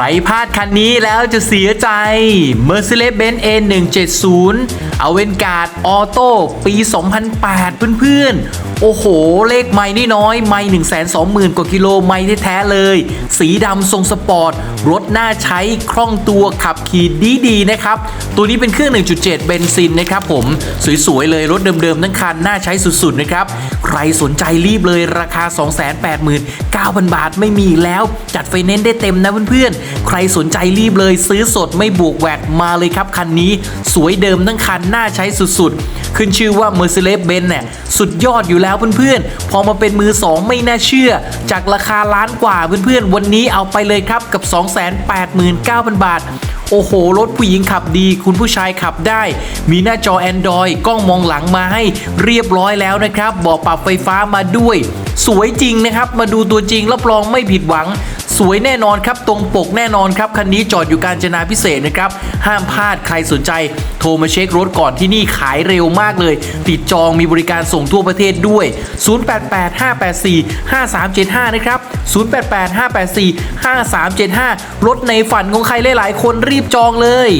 รพลาดคันนี้แล้วจะเสียใจ Mercedes-Benz A170 a v a n g a r d Auto ปี 2008 เพื่อนๆโอ้โห เลขไม่นี่น้อย ไม่120,000กว่ากิโลไม่แท้ๆเลย สีดำทรงสปอร์ต รถน่าใช้คล่องตัวขับขี่ดีๆนะครับ ตัวนี้เป็นเครื่อง 1.7 เบนซินนะครับผม สวยๆ เลยรถเดิมๆทั้งคัน น่าใช้สุดๆ นะครับ ใครสนใจรีบเลยราคา 289,000 บาทไม่มีแล้วจัดไฟแนนซ์ได้เต็มนะเพื่อนๆ ใครสนใจรีบเลยซื้อสดไม่บวกแวกมาเลยครับคันนี้ สวยเดิมทั้งคันน่าใช้สุดๆ ขึ้นชื่อว่า Mercedes-Benz เนี่ยสุดยอดอยู่แล้วแล้วเพื่อนๆ พอมาเป็นมือ 2 ไม่น่าเชื่อ จากราคาล้านกว่าเพื่อนๆ วันนี้เอาไปเลยครับกับ 289,000 บาท โอ้โห รถผู้หญิงขับดี คุณผู้ชายขับได้ มีหน้าจอ Android กล้องมองหลังมาให้เรียบร้อยแล้วนะครับบอกปรับไฟฟ้ามาด้วย สวยจริงนะครับ มาดูตัวจริงรับรองไม่ผิดหวังสวยแน่นอนครับ ตรงปกแน่นอนครับ คันนี้จอดอยู่การจนาพิเศษนะครับ ห้ามพลาดใครสนใจ รมาเช็ครถก่อนที่นี่ขายเร็วมากเลย ติดจองมีบริการส่งทั่วประเทศด้วย 0885845375 นะครับ 0885845375 รถในฝันของใครหลายๆ คนรีบจองเลย